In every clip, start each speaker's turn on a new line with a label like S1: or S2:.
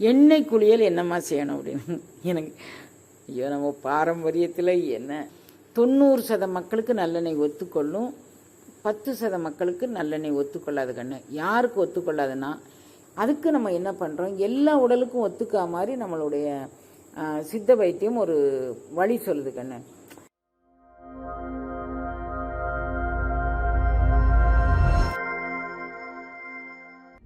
S1: எண்ணெய் குளியல் என்னம்மா செய்யணும் அப்படின்னு? எனக்கு ஐயோ நம்ம பாரம்பரியத்தில் என்ன? தொண்ணூறு சத மக்களுக்கு நல்லெண்ணெய் ஒத்துக்கொள்ளும் பத்து சத மக்களுக்கு நல்லெண்ணெய் ஒத்துக்கொள்ளாது கண்ணு. யாருக்கு ஒத்துக்கொள்ளாதுன்னா அதுக்கு நம்ம என்ன பண்ணுறோம் எல்லா உடலுக்கும் ஒத்துக்கா மாதிரி நம்மளுடைய சித்த வைத்தியம் ஒரு வழி சொல்லுது கண்ணு.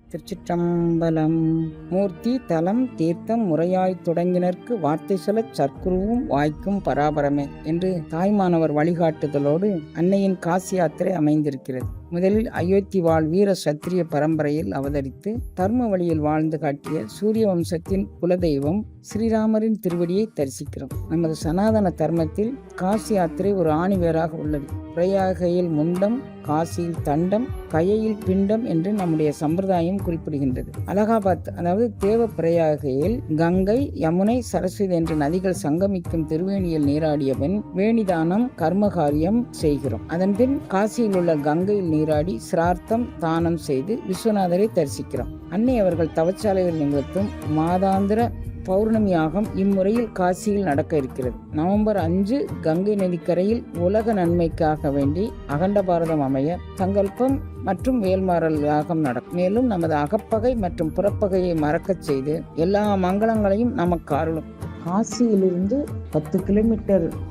S1: திருச்சிற்றம்பலம். மூர்த்தி தலம் தீர்த்தம் முறையாய் தொடங்கினர்க்கு வார்த்தை சொல்லச் சற்குருவும் வாய்க்கும் பராபரமே என்று தாய்மானவர் வழிகாட்டுதலோடு அன்னையின் காசி யாத்திரை அமைந்திருக்கிறது. முதலில் அயோத்தி வாழ் வீர சத்திரிய பரம்பரையில் அவதரித்து தர்ம வழியில் வாழ்ந்து காட்டிய சூரிய வம்சத்தின் குலதெய்வம் ஸ்ரீராமரின் திருவடியை தரிசிக்கிறோம். நமது சனாதன தர்மத்தில் காசி யாத்திரை ஒரு ஆணிவேராக உள்ளது. முறையாகையில் முண்டம் காசியில் தண்டம் கையில் பிண்டம் என்று நம்முடைய சம்பிரதாயம் குறிப்பிடுகின்றது. அலகாபாத் அதாவது தேவ பிரயாகையில் கங்கை யமுனை சரஸ்வதி என்ற நதிகள் சங்கமிக்கும் திருவேணியில் நீராடிய பின் வேணிதானம் கர்மகாரியம் செய்கிறோம். அதன்பின் காசியில் உள்ள கங்கையில் நீராடி சிரார்த்தம் தானம் செய்து விஸ்வநாதரை தரிசிக்கிறோம். அன்னை அவர்கள் தவச்சாலையில் நிகழ்த்தும் மாதாந்திர பௌர்ணமி யாகம் இம்முறையில் காசியில் நடக்க இருக்கிறது. நவம்பர் அஞ்சு கங்கை நதிக்கரையில் உலக நன்மைக்காக வேண்டி அகண்ட பாரதம் அமைய சங்கல்பம் மற்றும் வேல்மாறல் யாகம் நடக்கும். மேலும் நமது அகப்பகை மற்றும் புறப்பகையை மறக்கச் செய்து எல்லா மங்களங்களையும் நமக்கு அருளும். காசியிலிருந்து பத்து கிலோமீட்டர்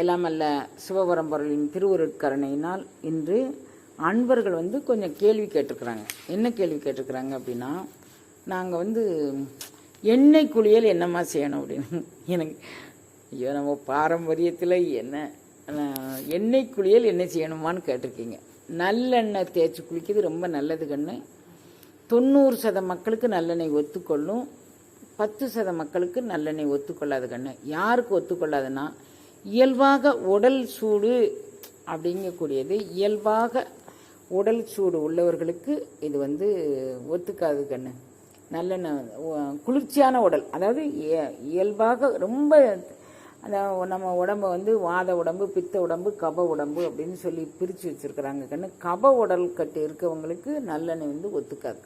S1: எல்லாம் அல்ல சிவபரம்பொருளின் திருவுருட்கருணையினால் இன்று அன்பர்கள் வந்து கொஞ்சம் கேள்வி கேட்டிருக்கிறாங்க என்ன கேள்வி கேட்டிருக்கிறாங்க அப்படின்னா நாங்கள் வந்து எண்ணெய் குளியல் என்னம்மா செய்யணும் அப்படின்னு. எனக்கு ஐயோ நம்ம பாரம்பரியத்தில் என்ன எண்ணெய் குளியல் என்ன செய்யணுமான்னு கேட்டிருக்கீங்க. நல்லெண்ணெய் தேய்ச்சி குளிக்கிறது ரொம்ப நல்லது கண்ணு. தொண்ணூறு சத மக்களுக்கு நல்லெண்ணெய் ஒத்துக்கொள்ளும். பத்து சத மக்களுக்கு நல்லெண்ணெய் ஒத்துக்கொள்ளாது கண்ணு. யாருக்கு ஒத்துக்கொள்ளாதுன்னா இயல்பாக உடல் சூடு அப்படிங்கக்கூடியது. இயல்பாக உடல் சூடு உள்ளவர்களுக்கு இது வந்து ஒத்துக்காது கண்ணு. நல்லெண்ணெய் குளிர்ச்சியான உடல். அதாவது இய- இயல்பாக ரொம்ப அந்த நம்ம உடம்ப வந்து வாத உடம்பு பித்த உடம்பு கப உடம்பு அப்படின்னு சொல்லி பிரித்து வச்சுருக்குறாங்க கண்ணு. கப உடல் கட்டு இருக்கவங்களுக்கு நல்லெண்ணெய் வந்து ஒத்துக்காது.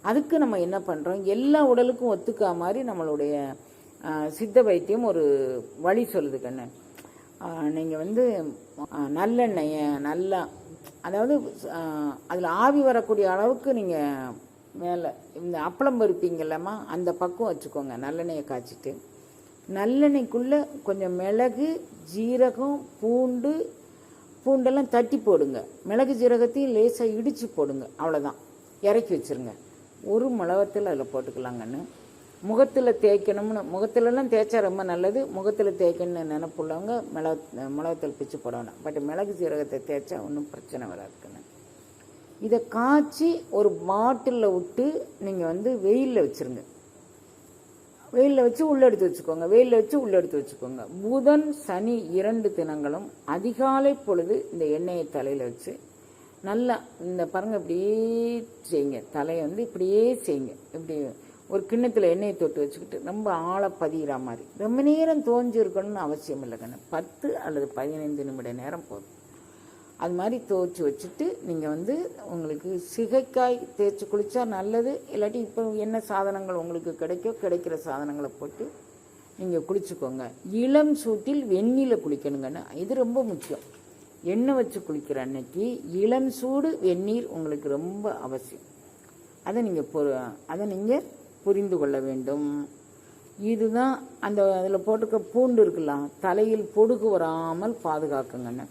S1: அதுக்கு நம்ம என்ன பண்ணுறோம் எல்லா உடலுக்கும் ஒத்துக்கா மாதிரி நம்மளுடைய சித்த வைத்தியம் ஒரு வழி சொல்லுது கண்ணு. நீங்கள் வந்து ஆ, நல்லெண்ணெயை நல்லா அதாவது அதில் ஆவி வரக்கூடிய அளவுக்கு நீங்கள் மேலே இந்த அப்பளம் பருப்பீங்கல்லம்மா அந்த பக்கம் வச்சுக்கோங்க நல்லெண்ணெயை காய்ச்சிட்டு. நல்லெண்ணெய்க்குள்ளே கொஞ்சம் மிளகு ஜீரகம் பூண்டு பூண்டெல்லாம் தட்டி போடுங்க. மிளகு ஜீரகத்தையும் லேசாக இடித்து போடுங்க அவ்வளோதான் இறக்கி வச்சிருங்க. ஒரு மிளகத்தில் அதில் போட்டுக்கலாங்கன்னு முகத்தில் தேய்க்கணும்னு முகத்துலலாம் தேய்ச்சா ரொம்ப நல்லது. முகத்தில் தேய்க்கணும்னு நினப்புள்ளவங்க மிளகு மிளகத்தில் பிச்சு போடணும். பட் மிளகு சீரகத்தை தேய்ச்சா ஒன்றும் பிரச்சனை வராதுக்குன்னு இதை காய்ச்சி ஒரு பாட்டிலில் விட்டு நீங்கள் வந்து வெயிலில் வச்சுருங்க. வெயிலில் வச்சு உள்ளெடுத்து வச்சுக்கோங்க. வெயிலில் வச்சு உள்ளெடுத்து வச்சுக்கோங்க. புதன் சனி இரண்டு தினங்களும் அதிகாலை பொழுது இந்த எண்ணெயை தலையில் வச்சு நல்லா இந்த பாருங்கள் இப்படியே செய்யுங்க. தலையை வந்து இப்படியே செய்யுங்க. இப்படி ஒரு கிண்ணத்தில் எண்ணெயை தொட்டு வச்சுக்கிட்டு ரொம்ப ஆழ பதிகிற மாதிரி. ரொம்ப நேரம் தோஞ்சு இருக்கணும்னு அவசியம் இல்லை கண்ணு. பத்து அல்லது பதினைந்து நிமிட நேரம் போதும். அது மாதிரி துவச்சி வச்சுட்டு நீங்கள் வந்து உங்களுக்கு சிகைக்காய் தேய்ச்சி குளித்தா நல்லது. இல்லாட்டி இப்போ என்ன சாதனங்கள் உங்களுக்கு கிடைக்கோ கிடைக்கிற சாதனங்களை போட்டு நீங்கள் குளிச்சுக்கோங்க. இளம் சூட்டில் வெந்நீரில் குளிக்கணுங்கன்னு இது ரொம்ப முக்கியம். எண்ணெய் வச்சு குளிக்கிற அன்னைக்கு இளம் சூடு வெந்நீர் உங்களுக்கு ரொம்ப அவசியம். அதை நீங்கள் பொ அதை நீங்கள் புரிந்து கொள்ள வேண்டும். இதுதான் அந்த அதில் போட்டிருக்க பூண்டு இருக்கலாம் தலையில் பொடுகு வராமல் பாதுகாக்குங்கன்னு.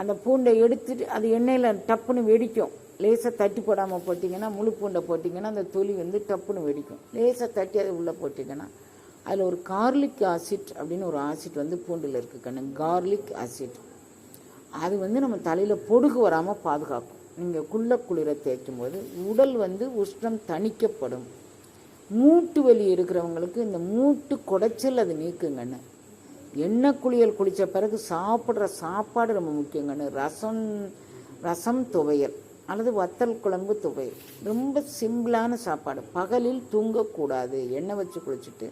S1: அந்த பூண்டை எடுத்துட்டு அது எண்ணெயில் டப்புன்னு வெடிக்கும். லேசாக தட்டி போடாமல் போட்டிங்கன்னா முழு பூண்டை போட்டிங்கன்னா அந்த தொலி வந்து டப்புன்னு வெடிக்கும். லேசாக தட்டி அதை உள்ளே போட்டிங்கன்னா அதில் ஒரு கார்லிக் ஆசிட் அப்படின்னு ஒரு ஆசிட் வந்து பூண்டில் இருக்குது கண்ணு. Garlic acid. அது வந்து நம்ம தலையில் பொடுகு வராமல் பாதுகாக்கும். நீங்கள் குள்ள குளிர தேய்க்கும் போது உடல் வந்து உஷ்ணம் தணிக்கப்படும். மூட்டு வலி இருக்கிறவங்களுக்கு இந்த மூட்டு குடைச்சல் அது நீக்குங்கண்ணு எண்ணெய் குளியல் குளித்த பிறகு சாப்பிட்ற சாப்பாடு ரொம்ப முக்கியங்கண்ணு ரசம் ரசம் துவையல் அல்லது வத்தல் குழம்பு துவையல். ரொம்ப சிம்பிளான சாப்பாடு. பகலில் தூங்கக்கூடாது. எண்ணெய் வச்சு குளிச்சுட்டு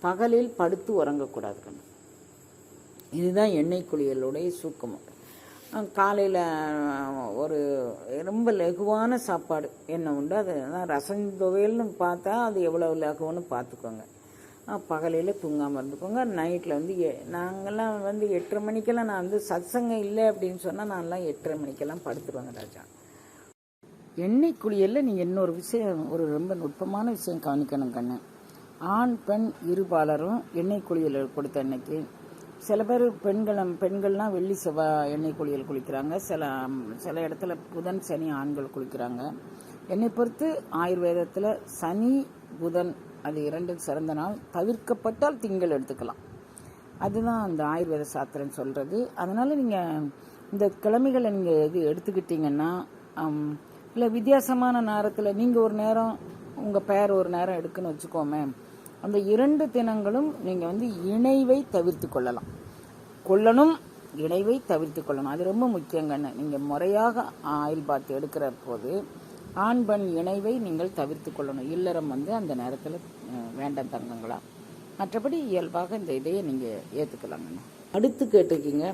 S1: பகலில் படுத்து உறங்கக்கூடாது கண்ணு இதுதான் எண்ணெய் குளியலுடைய சூக்கமாக காலையில் ஒரு ரொம்ப லகுவான சாப்பாடு. என்ன உண்டு? அது ரசம் துவையல்னு பார்த்தா அது எவ்வளோ லகுவன்னு பார்த்துக்கோங்க. பகலையில் தூங்காமல் இருந்துக்கோங்க. நைட்டில் வந்து எ நாங்கள்லாம் வந்து எட்டரை மணிக்கெல்லாம் நான் வந்து சத்சங்கம் இல்லை அப்படின்னு சொன்னால் நான்லாம் எட்டரை மணிக்கெல்லாம் படுத்துருவேங்க ராஜா. எண்ணெய் குளியலில் நீங்கள் இன்னொரு விஷயம் ஒரு ரொம்ப நுட்பமான விஷயம் கவனிக்கணும் கண்ணு. ஆண் பெண் இருபாலரும் எண்ணெய் குளியல் கொடுத்த அன்னைக்கு சில பேர் பெண்கள் பெண்கள்லாம் வெள்ளி செவ்வாய் எண்ணெய் குளியல் குளிக்கிறாங்க. சில சில இடத்துல புதன் சனி ஆண்கள் குளிக்கிறாங்க. என்னை பொறுத்து ஆயுர்வேதத்தில் சனி புதன் அது இரண்டும் சிறந்த நாள். தவிர்க்கப்பட்டால் திங்கள் எடுத்துக்கலாம். அதுதான் அந்த ஆயுர்வேத சாத்திரம் சொல்கிறது அதனால் நீங்கள் இந்த கிழமைகளை நீங்கள் இது எடுத்துக்கிட்டீங்கன்னா இல்லை வித்தியாசமான நேரத்தில் நீங்கள் ஒரு நேரம் உங்கள் பேர் ஒரு நேரம் எடுக்குன்னு வச்சுக்கோமே அந்த இரண்டு தினங்களும் நீங்கள் வந்து இணைவை தவிர்த்து கொள்ளலாம். கொள்ளணும் இணைவை தவிர்த்து கொள்ளணும். அது ரொம்ப முக்கியங்கன்னு நீங்கள் முறையாக ஆயில் பாத் எடுக்கிற போது ஆண் பெண் இணைவை நீங்கள் தவிர்த்து கொள்ளணும். இல்லறம் வந்து அந்த நேரத்தில் வேண்டாம் தங்கங்களா? மற்றபடி இயல்பாக இந்த இதையை நீங்கள் ஏற்றுக்கலாங்கண்ணா அடுத்து கேட்டிருக்கீங்க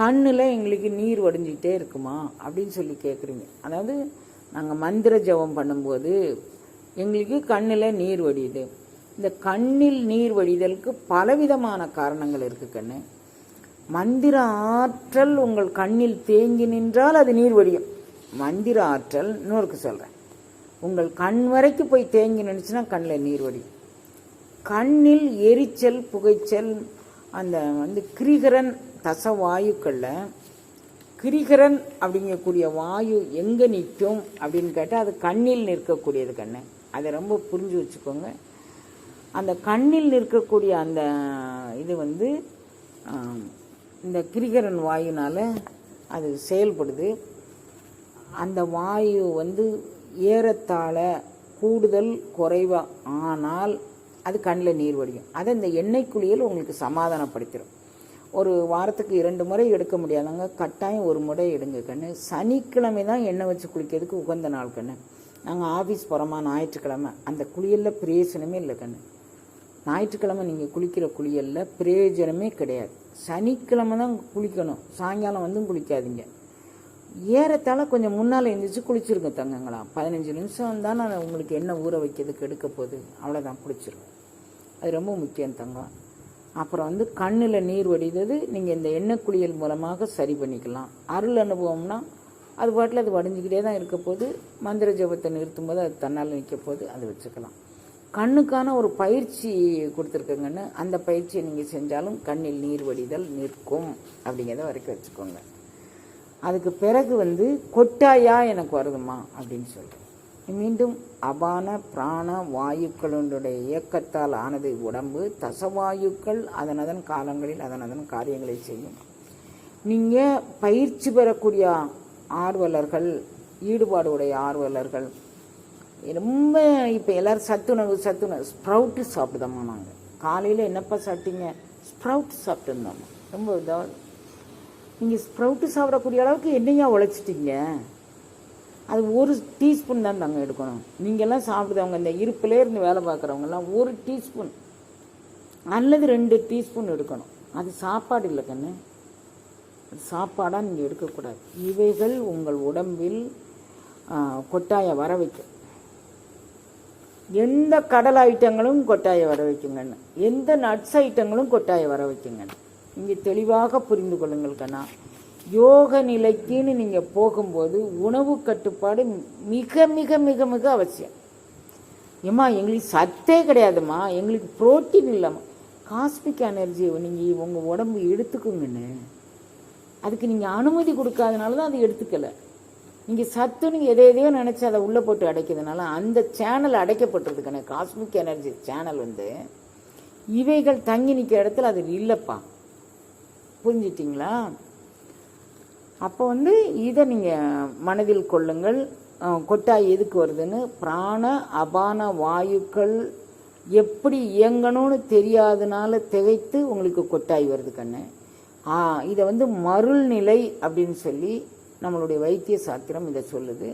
S1: கண்ணில் எங்களுக்கு நீர் வடிஞ்சிக்கிட்டே இருக்குமா? அப்படின்னு சொல்லி கேட்குறீங்க அதாவது நாங்கள் மந்திர ஜபம் பண்ணும்போது எங்களுக்கு கண்ணில் நீர் வடியுது. இந்த கண்ணில் நீர் வழிதலுக்கு பலவிதமான காரணங்கள் இருக்கு கண்ணு. மந்திர ஆற்றல் உங்கள் கண்ணில் தேங்கி நின்றால் அது நீர் வடியும். மந்திர ஆற்றல் இன்னொருக்கு சொல்கிறேன் உங்கள் கண் வரைக்கும் போய் தேங்கி நின்றுச்சுன்னா கண்ணில் நீர் வடியும். கண்ணில் எரிச்சல் புகைச்சல் அந்த வந்து கிரிகரன் தசவாயுக்களில் கிரிகரன் அப்படிங்கக்கூடிய வாயு எங்கே நிற்கும் அப்படின்னு கேட்டால் அது கண்ணில் நிற்கக்கூடியது கண்ணு. அதை ரொம்ப புரிஞ்சு வச்சுக்கோங்க. அந்த கண்ணில் நிற்கக்கூடிய அந்த இது வந்து இந்த கிரிகரன் வாயுனால் அது செயல்படுது. அந்த வாயு வந்து ஏறத்தாழ கூடுதல் குறைவா ஆனால் அது கண்ணில் நீர் வடியும். அதை இந்த எண்ணெய் குளியல் உங்களுக்கு சமாதானப்படுத்திடும் ஒரு வாரத்துக்கு இரண்டு முறை எடுக்க முடியாதவங்க கட்டாயம் ஒரு முறை எடுங்க கண்ணு. சனிக்கிழமை தான் எண்ணெய் வச்சு குளிக்கிறதுக்கு உகந்த நாள் கண்ணு. நாங்கள் ஆஃபீஸ் போகிறோமா ஞாயிற்றுக்கிழமை அந்த குளியலில் பிரயோசனமே இல்லை கண்ணு. ஞாயிற்றுக்கிழமை நீங்கள் குளிக்கிற குளியலில் பிரயோஜனமே கிடையாது. சனிக்கிழமை தான் குளிக்கணும். சாயங்காலம் வந்தும் குளிக்காதீங்க. ஏறத்தாழ கொஞ்சம் முன்னால் எழுந்திரிச்சு குளிச்சிருங்க தங்கங்களா. பதினஞ்சு நிமிஷம் தான் நான் உங்களுக்கு என்ன ஊற வைக்கிறதுக்கு எடுக்க போகுது அவ்வளோதான் குளிச்சிருங்க அது ரொம்ப முக்கியம் தங்கம் அப்புறம் வந்து கண்ணில் நீர் வடிந்தது நீங்கள் இந்த எண்ணெய் குளியல் மூலமாக சரி பண்ணிக்கலாம். அருள் அனுபவம்னா அது பாட்டில் அது வடிஞ்சிக்கிட்டே தான் இருக்க போது மந்திர ஜபத்தை நிறுத்தும் போது அது தன்னால் நிற்க போது அது வச்சுக்கலாம். கண்ணுக்கான ஒரு பயிற்சி கொடுத்துருக்கங்கன்னு அந்த பயிற்சியை நீங்கள் செஞ்சாலும் கண்ணில் நீர் வடிதல் நிற்கும் அப்படிங்கிறத வரைக்கும் வச்சுக்கோங்க. அதுக்கு பிறகு வந்து கொட்டாயா எனக்கு வருதுமா அப்படின்னு சொல்கிறேன் மீண்டும் அபான பிராண வாயுக்களுடைய இயக்கத்தால் ஆனது உடம்பு தசவாயுக்கள் அதன் அதன் காலங்களில் அதன் அதன் காரியங்களை செய்யும். நீங்கள் பயிற்சி பெறக்கூடிய ஆர்வலர்கள் ஈடுபாடு உடைய ஆர்வலர்கள் ரொம்ப இப்போ எல்லோரும் சத்துணவு சத்துணவு. ஸ்ப்ரவுட்டு சாப்பிடுதம்மா நாங்கள் காலையில் என்னப்பா சாப்பிட்டீங்க? ஸ்ப்ரவுட் சாப்பிட்டுருந்தோம்மா ரொம்ப இதாக நீங்கள் ஸ்ப்ரவுட்டு சாப்பிடக்கூடிய அளவுக்கு என்னையா உழைச்சிட்டீங்க. அது ஒரு டீஸ்பூன் தான் தாங்க எடுக்கணும். நீங்கள்லாம் சாப்பிடுதவங்க இந்த இருப்பிலே இருந்து வேலை பார்க்குறவங்கலாம் ஒரு டீஸ்பூன். அல்லது ரெண்டு டீஸ்பூன் எடுக்கணும். அது சாப்பாடு இல்லை கண்ணு. அது சாப்பாடாக நீங்கள் எடுக்கக்கூடாது. இவைகள் உங்கள் உடம்பில் கொட்டாயை வர வைக்கும். எந்த கடல் ஐட்டங்களும் கொட்டாயை வர வைக்குங்கன்னு எந்த நட்ஸ் ஐட்டங்களும் கொட்டாயை வர வைக்குங்கன்னு இங்கே தெளிவாக புரிந்து கொள்ளுங்கள் கண்ணா. யோக நிலைக்குன்னு நீங்கள் போகும்போது உணவு கட்டுப்பாடு மிக மிக மிக மிக அவசியம். ஏம்மா எங்களுக்கு சத்தே கிடையாதும்மா. எங்களுக்கு புரோட்டீன் இல்லைம்மா. காஸ்மிக் எனர்ஜியை நீங்கள் உங்கள் உடம்பு எடுத்துக்குங்கன்னு அதுக்கு நீங்கள் அனுமதி கொடுக்காதனால தான் அது எடுத்துக்கலை. நீங்கள் சத்துன்னு எதை எதையோ நினச்சி அதை உள்ளே போட்டு அடைக்கிறதுனால அந்த சேனல் அடைக்கப்பட்டிருதுக்கான காஸ்மிக் எனர்ஜி சேனல் வந்து. இவைகள் தங்கி நிற்கிற இடத்துல அது இல்லைப்பா. புரிஞ்சிட்டிங்களா? அப்போ வந்து இதை நீங்கள் மனதில் கொள்ளுங்கள். கொட்டாய் எதுக்கு வருதுன்னு? பிராண அபான வாயுக்கள் எப்படி இயங்கணும்னு தெரியாதனால திகைத்து உங்களுக்கு கொட்டாய் வருது கண்ணு. ஆ இதை வந்து மருள்நிலை அப்படின்னு சொல்லி நம்மளுடைய வைத்திய சாத்திரம் இதை சொல்லுது.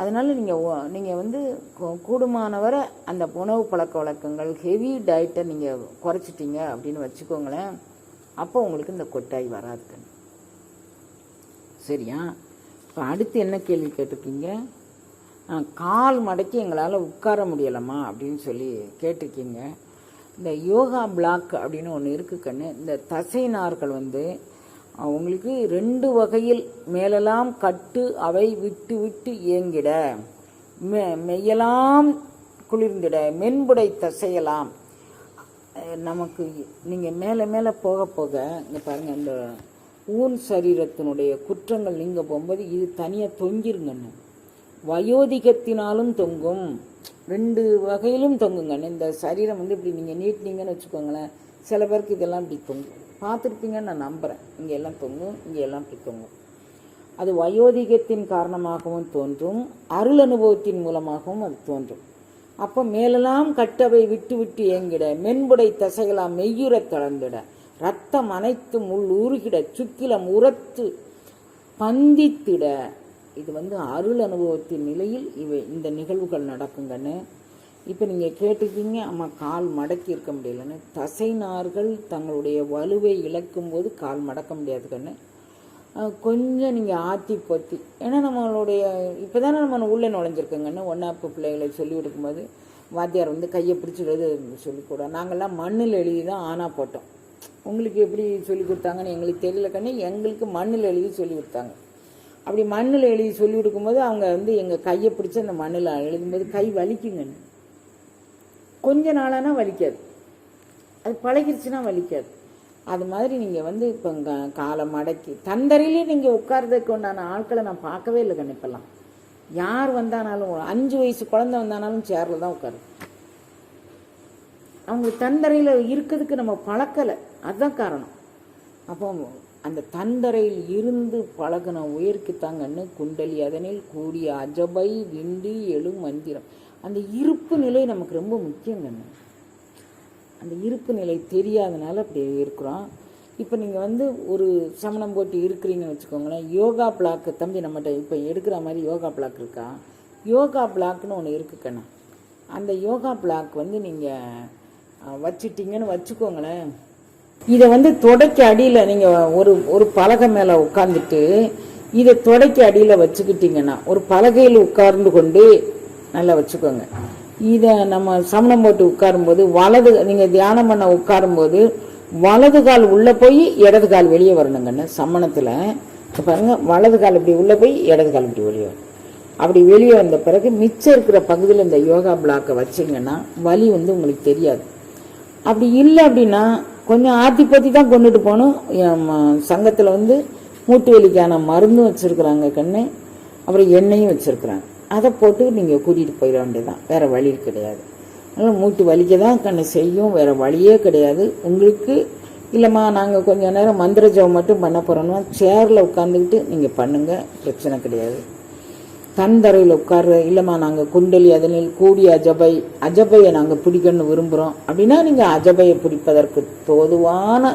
S1: அதனால் நீங்கள் நீங்கள் வந்து கூடுமானவரை அந்த உணவு பழக்க வழக்கங்கள் ஹெவி டயட்டை நீங்கள் குறைச்சிட்டீங்க அப்படின்னு வச்சுக்கோங்களேன். அப்போ உங்களுக்கு இந்த கொட்டாய் வராது கண்ணு. சரியா? இப்போ அடுத்து என்ன கேள்வி கேட்டிருக்கீங்க? கால் மடக்கி எங்களால் உட்கார முடியலம்மா அப்படின்னு சொல்லி கேட்டிருக்கீங்க. இந்த யோகா பிளாக் அப்படின்னு ஒன்று இருக்கு கண்ணு. இந்த தசை நார்கள் வந்து அவங்களுக்கு ரெண்டு வகையில் மேலெல்லாம் கட்டு அவை விட்டு விட்டு இயங்கிட. மெ மெய்யலாம் குளிர்ந்திட மென்புடை தசையலாம். நமக்கு நீங்கள் மேலே மேலே போக போக இங்கே பாருங்கள் இந்த ஊன் சரீரத்தினுடைய குற்றங்கள் நீங்கள் போகும்போது இது தனியாக தொங்கிருங்கண்ணு. வயோதிகத்தினாலும் தொங்கும். ரெண்டு வகையிலும் தொங்குங்கண்ணு. இந்த சரீரம் வந்து இப்படி நீங்கள் நீட்டினீங்கன்னு வச்சுக்கோங்களேன் சில பேருக்கு இதெல்லாம் இப்படி தொங்கும். பார்த்துருப்பீங்கன்னு நான் நம்புகிறேன் இங்கே எல்லாம் தொங்கும் இங்கே எல்லாம் இப்படி தொங்கும். அது வயோதிகத்தின் காரணமாகவும் தோன்றும் அருள் அனுபவத்தின் மூலமாகவும் அது தோன்றும். அப்போ மேலெல்லாம் கட்டவை விட்டு விட்டு ஏங்கிட மென்புடை தசைகளாம் மெய்யுறத் தளர்ந்திட ரத்தம் அனைத்தும் உள் உருகிட சுக்கிலம் உரத்து பந்தித்திட. இது வந்து அருள் அனுபவத்தின் நிலையில் இவை இந்த நிகழ்வுகள் நடக்குங்கன்னு இப்போ நீங்கள் கேட்டிருக்கீங்க அம்மா கால் மடக்கி இருக்க முடியலன்னு. தசை நார்கள் தங்களுடைய வலுவை இழக்கும் போது கால் மடக்க முடியாது கண்ணு. கொஞ்சம் நீங்கள் ஆத்தி பொத்தி. ஏன்னா நம்மளுடைய இப்போ தானே நம்ம உள்ளே நுழைஞ்சிருக்கோங்கன்னு ஒன்றாப்பு பிள்ளைகளை சொல்லி கொடுக்கும்போது வாத்தியார் வந்து கையை பிடிச்சி எழுத சொல்லிக்கூட நாங்கள்லாம் மண்ணில் எழுதி தான் ஆனா போட்டோம். உங்களுக்கு எப்படி சொல்லி கொடுத்தாங்கன்னு எங்களுக்கு தெரியல கண்ணு. எங்களுக்கு மண்ணில் எழுதி சொல்லி கொடுத்தாங்க. அப்படி மண்ணில் எழுதி சொல்லி கொடுக்கும்போது அவங்க வந்து எங்கள் கையை பிடிச்சி அந்த மண்ணில் எழுதும்போது கை வலிக்குங்கன்னு கொஞ்ச நாளானா வலிக்காது. அது பழகிருச்சுன்னா வலிக்காது. அது மாதிரி நீங்கள் வந்து இப்போ க- காலை மடக்கி தந்தரையிலே நீங்கள் உட்கார்றதுக்கு உண்டான ஆட்களை நான் பார்க்கவே இல்லை கண்டிப்பெல்லாம் யார் வந்தானாலும் அஞ்சு வயசு குழந்தை வந்தானாலும் சேரில் தான் உட்காரு. அவங்க தந்தரையில் இருக்கிறதுக்கு நம்ம பழக்கலை. அதுதான் காரணம். அப்போ அந்த தந்தரையில் இருந்து பழகின உயர்க்குத்தாங்கன்னு குண்டலி அதனில் கூடிய அஜபை விண்டி எழு மந்திரம். அந்த இருப்பு நிலை நமக்கு ரொம்ப முக்கியங்கண்ணு அந்த இருப்பு நிலை தெரியாதனால அப்படி இருக்கிறோம். இப்போ நீங்கள் வந்து ஒரு சமணம் போட்டு இருக்கிறீங்கன்னு வச்சுக்கோங்களேன் யோகா பிளாக்கு தம்பி நம்மகிட்ட இப்போ எடுக்கிற மாதிரி யோகா பிளாக் இருக்கா? யோகா பிளாக்னு ஒன்று இருக்கு கண்ணா. அந்த யோகா பிளாக் வந்து நீங்கள் வச்சுட்டிங்கன்னு வச்சுக்கோங்களேன். இதை வந்து தொடக்கி அடியில் நீங்கள் ஒரு ஒரு பலகை மேலே உட்காந்துட்டு இதை தொடக்கி அடியில் வச்சுக்கிட்டீங்கன்னா ஒரு பலகையில் உட்கார்ந்து கொண்டு நல்லா வச்சுக்கோங்க. இதை நம்ம சமணம் போட்டு உட்காரும்போது வலது நீங்கள் தியானம் பண்ண உட்காரும்போது வலது கால் உள்ளே போய் இடது கால் வெளியே வரணுங்கன்னு சமணத்தில். பாருங்க வலது கால் இப்படி உள்ளே போய் இடது கால் இப்படி வெளியே வரும். அப்படி வெளியே வந்த பிறகு மிச்சம் இருக்கிற பகுதியில் இந்த யோகா பிளாக்கை வச்சிங்கன்னா வலி வந்து உங்களுக்கு தெரியாது. அப்படி இல்லை அப்படின்னா கொஞ்சம் ஆத்தி பற்றி தான் கொண்டுட்டு போகணும். சங்கத்தில் வந்து மூட்டு வலிக்கான மருந்தும் வச்சுருக்குறாங்க கண்ணு. அப்புறம் எண்ணெயும் வச்சுருக்குறாங்க. அதை போட்டு நீங்கள் கூட்டிகிட்டு போயிட வேண்டியதான் வேறு வழி கிடையாது. அதனால் மூட்டு வலிக்க தான் கண்ணு செய்யும். வேறு வழியே கிடையாது. உங்களுக்கு இல்லைம்மா நாங்கள் கொஞ்ச நேரம் மந்திர ஜெபம் மட்டும் பண்ண போகிறோம்னா சேரில் உட்காந்துக்கிட்டு நீங்கள் பண்ணுங்கள் பிரச்சனை கிடையாது. தந்தரையில் உட்கார்ற இல்லைம்மா நாங்கள் குண்டலி அதனில் கூடிய அஜபை அஜபையை நாங்கள் பிடிக்கணும்னு விரும்புகிறோம் அப்படின்னா நீங்கள் அஜபையை பிடிப்பதற்கு தோதுவான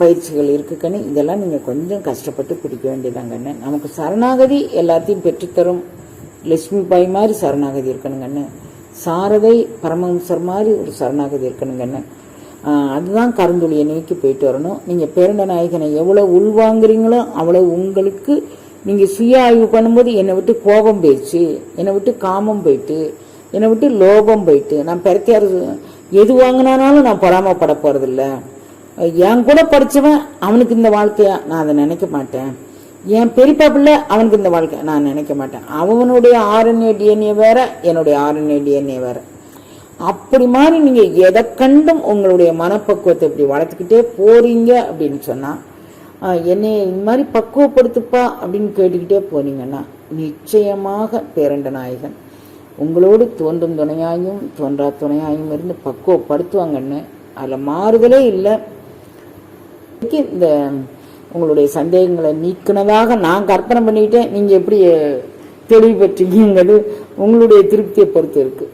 S1: பயிற்சிகள் இருக்குக்கன்னு இதெல்லாம் நீங்கள் கொஞ்சம் கஷ்டப்பட்டு பிடிக்க வேண்டியதாங்கண்ணே நமக்கு சரணாகதி எல்லாத்தையும் பெற்றுத்தரும். லட்சுமி பாய் மாதிரி சரணாகதி இருக்கணுங்கண்ணே சாரதை பரமஹம்சர் மாதிரி ஒரு சரணாகதி இருக்கணுங்கண்ணே அதுதான் கருந்துளியை நோக்கி போயிட்டு வரணும். நீங்கள் பேரண்ட நாயகனை எவ்வளோ உள்வாங்குறீங்களோ அவ்வளோ உங்களுக்கு நீங்கள் சுய ஆய்வு பண்ணும்போது என்னை விட்டு கோபம் போயிடுச்சு என்னை விட்டு காமம் போயிட்டு என்னை விட்டு லோபம் போயிட்டு நான் பெருத்தியார் எது வாங்கினாலும் நான் பொறாமப்பட போகிறதில்ல என் கூட படித்தவன் அவனுக்கு இந்த வாழ்க்கையா? நான் அதை நினைக்க மாட்டேன். என் பெரியப்பா பிள்ளை அவனுக்கு இந்த வாழ்க்கை. நான் நினைக்க மாட்டேன். அவனுடைய ஆர்என்ஏ டிஎன்ஏ வேற என்னுடைய ஆர்என்ஏ டிஎன்ஏ வேற. அப்படி மாதிரி நீங்க எதை கண்டும் உங்களுடைய மனப்பக்குவத்தை இப்படி வளர்த்துக்கிட்டே போறீங்க அப்படின்னு சொன்னா என்னை இந்த மாதிரி பக்குவப்படுத்துப்பா அப்படின்னு கேட்டுக்கிட்டே போனீங்கன்னா நிச்சயமாக பேரண்ட நாயகன் உங்களோடு தோன்றும் துணையாயும் தோன்றா துணையாயும் இருந்து பக்குவப்படுத்துவாங்கன்னு அதில் மாறுதலே இல்லை. இந்த உங்களுடைய சந்தேகங்களை நீக்கினதாக நான் கற்பனை பண்ணிக்கிட்டேன் நீங்கள் எப்படி தெளிவு பெற்றீங்கிறது உங்களுடைய திருப்தியை பொறுத்து இருக்குது